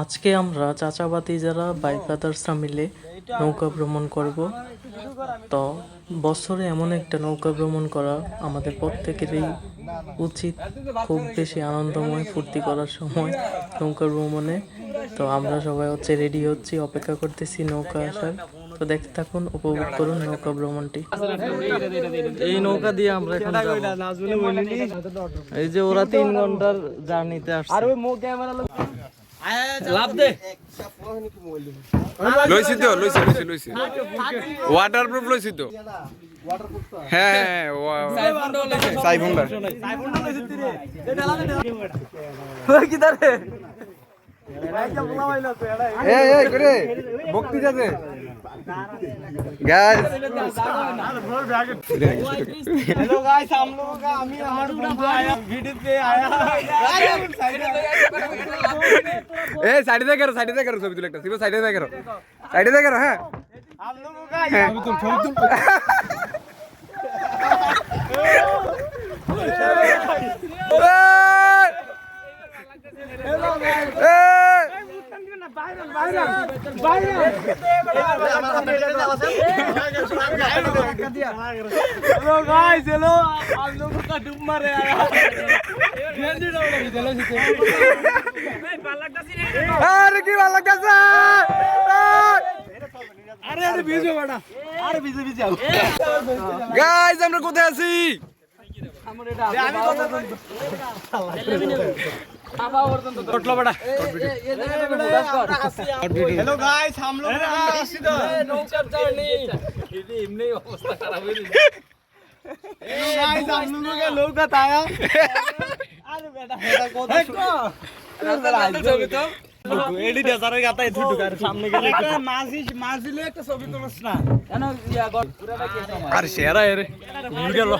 আজকে আমরা চাচাবাতি যারা বাইক ব্রাদার্সরা মিলে নৌকা ভ্রমণ করব, তো বছরে এমন একটা নৌকা ভ্রমণ করা আমাদের প্রত্যেকেরই উচিত খুব বেশি আনন্দময় ফুর্তি করার সময় নৌকা ভ্রমণে। তো আমরা সবাই হচ্ছে রেডি হচ্ছি, অপেক্ষা করতেছি নৌকা আসার। তো দেখতে থাকুন উপভোগ করুন নৌকা ভ্রমণটি। এই নৌকা দিয়ে আমরা এখন এই যে ওরা তিন ঘণ্টার জার্নিতে আসছে। লইছি তো লইছি লইছি লইছি। ওয়াটার প্রুফ লইছি তো। হ্যাঁ হ্যাঁ ভক্তি যাতে গাইস हेलो गाइस हम लोगों का अमी हमार बंधु आया वीडियो पे आया এই সাইডে দেখে করো সাইডে দেখে করো ছবি তুলে একটা সিবো সাইডে দেখে করো সাইডে দেখে করো হ্যাঁ हम लोगों का ये हेलो गाइस हेलो ডুব মারে আরে কি ভালো লাগতেছে আরে আরে ভিজো বাড়া আরে ভিজে ভিজে গাইজ আমরা কোথায় আছি? হ্যালো গাইস হাম লোগ আসি তো। আর শেরা এর গেল।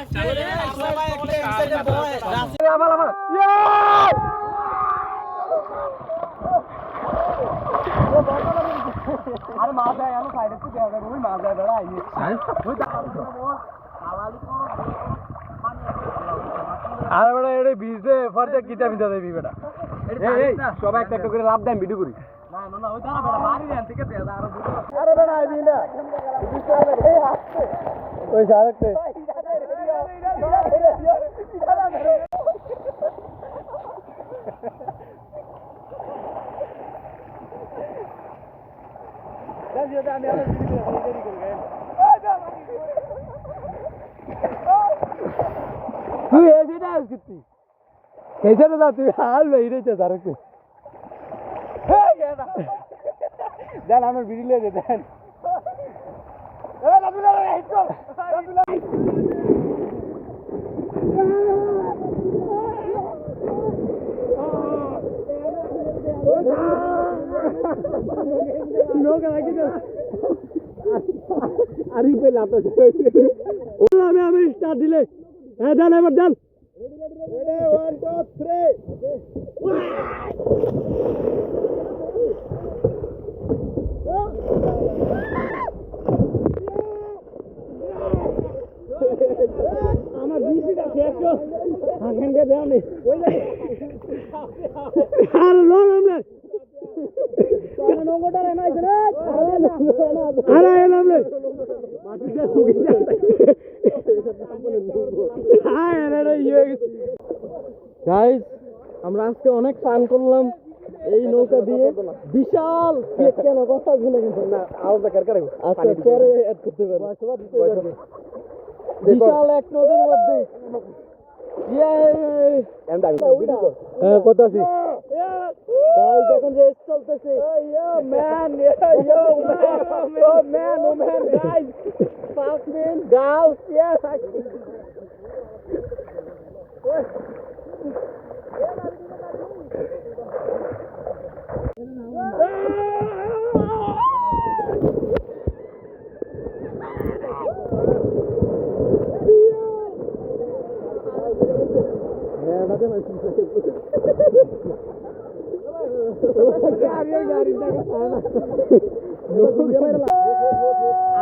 আরে মাছ আমি সাইডে তো দেওয়া ওই মাছ যায় দাঁড়া আইনি আরে বেটা এরে ভিজে ফরতে কিটা ভিজা দেবি বেটা। এই সবাই একটা একটা করে লাভ দেন ভিডিও করি। না না না ওই দাঁড়া বেটা মারি দেন ঠিক আছে? তুই এদিকে আস কিতি কেসে না তুই হাল বেইরে চে সারকে দেন আমার ভিডিও লিয়ে দেন আরে পে লাতো আমি আমি স্টার্ট দিলে হ্যাঁ ডান এবার ডান আমার বিসিটা শেষ আখানকে দেওয়া আর লং আমরা আরে এলাম রে মাটিতে গাইস আমরা আজকে অনেক ফান করলাম। এই নৌকা দিয়ে বিশাল কেন? কথা শুনে কিন্তু না আওয়াজ কার করে আচ্ছা পরে অ্যাড করতে পারব বিশাল এক নদীর মধ্যে। ইয়ে হ্যাঁ কত আছি। Guys এখন রেস চলতেছে ম্যান ইয়ো ম্যান ম্যান ও man guys fuck man guys yes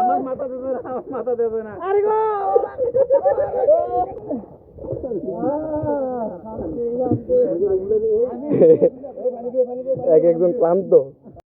আমার মাথা দেবে না আমার মাথা দেবে না। আরে গো! এক একজন ক্লান্ত।